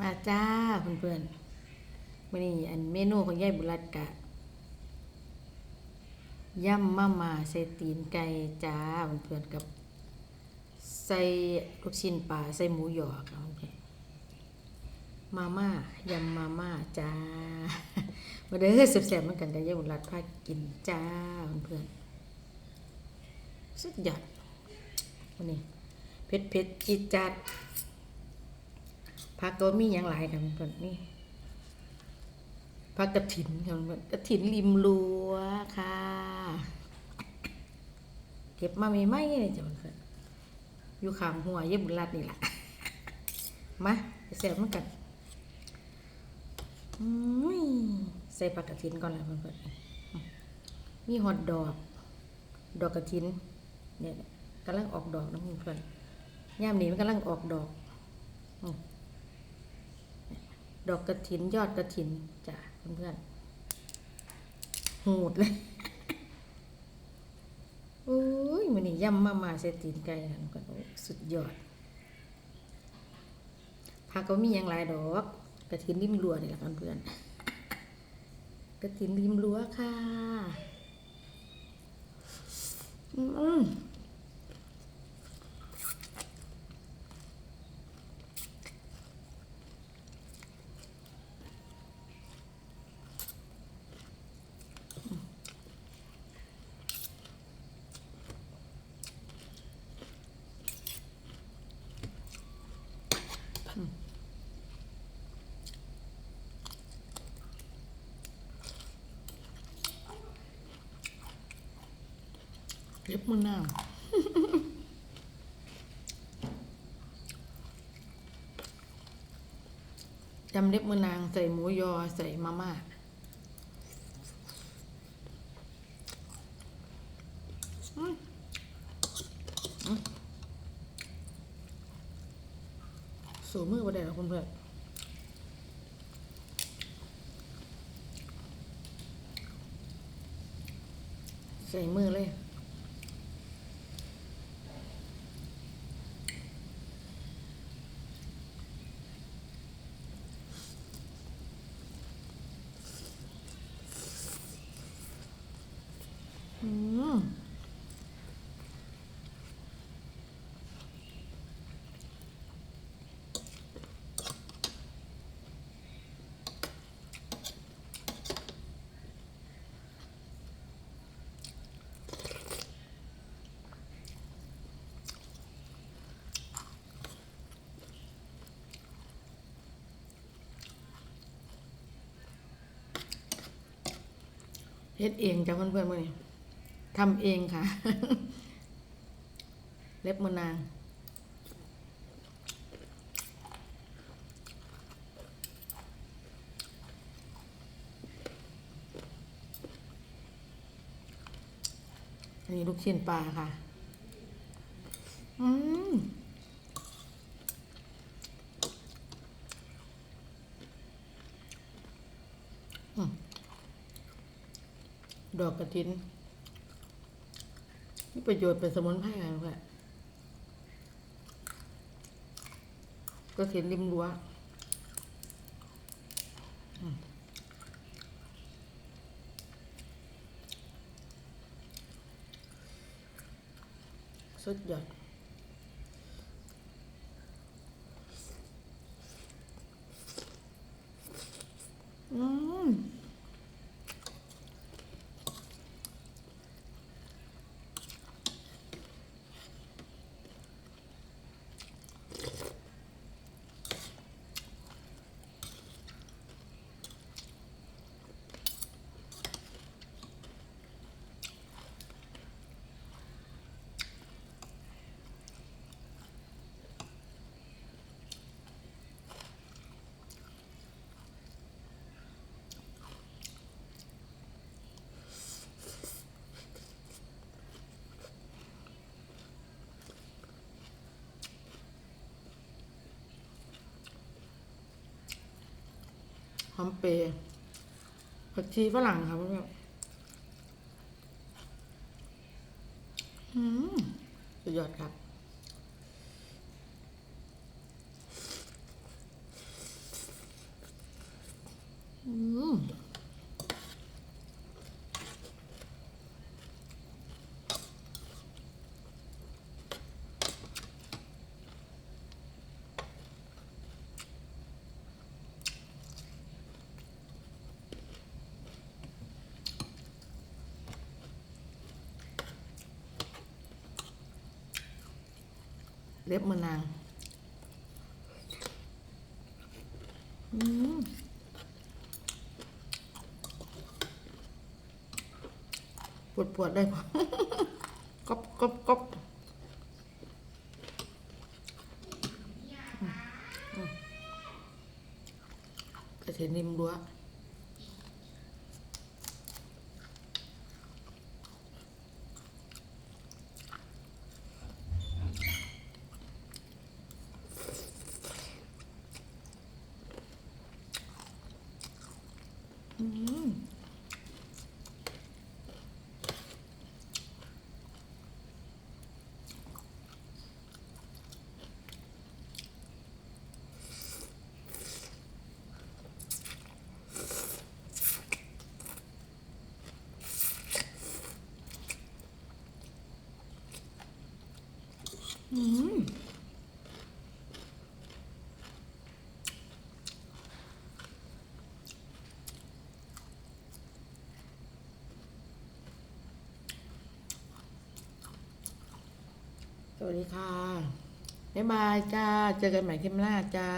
มาจ้าเพื่อนๆวันนี้อันเมนูของยายบุรัดกะย่ำมาม่าใส่ตีนไก่จ้าเพื่อนๆกับ ใส่ลูกชิ้นปลาใส่หมูหยอกเอาเพื่อนมาม่ายำมาม่าจ้ามาเด้อเสียบๆเหมือนกันกับยายบุรัดพากินจ้าเพื่อนๆสุดยอดวันนี้เผ็ดเผ็ดจีดจัด ผักก็มีอย่างหลายกันเพิ่นนี่ผักกระถินค่ะกระถินริมรั้วค่ะ เก็บมาใหม่ๆเลยจ้ะเพิ่นอยู่ข้างหัวเย็บบุญรัดนี่แหละมาไปแซ่บมันกันใส่ผักกระถินก่อนละเพิ่นๆมีฮอตดอก ดอกกระถินเนี่ยกำลังออกดอกนะเพื่อนๆยามนี้มันกำลังออกดอก ดอกกระถินยอดกระถินจ้ะเพื่อนๆหูดเลยโอ้ยมันนี่ย่ำมามาเสตีนไก่กันก่อนสุดยอดผักก็มีอย่างหลายดอกกระถินริมรั้วนี่แหละเพื่อนๆกระถินริมรั้วค่ะ อืม เล็บมือนางจำเล็บมือนางใส่หมูยอใส่มาม่าสูมือประเดี๋ยวคุณเพื่อนใส่มือเลย อืมเฮ็ดเองจ้ะเพื่อนๆมื่อนี้ทำเองค่ะ เล็บมือนางอันนี้ลูกชิ้นปลาค่ะ อืม ดอกกระถินมีประโยชน์เป็นสมุนไพรอะไรแหละกระถินริมรั้วสุดยอดอืม อมเปรย์ผักชีฝรั่งครับเพื่อนอืมสุดยอดครับ ล็บมือนางปวดปวดได้ปะก๊อบกบกบอืมอืมกระเทียมนิ่มรั้ว อืม วัสดีค่ะ บ๊ายบายจ้า เจอกันใหม่คลิปหน้าจ้า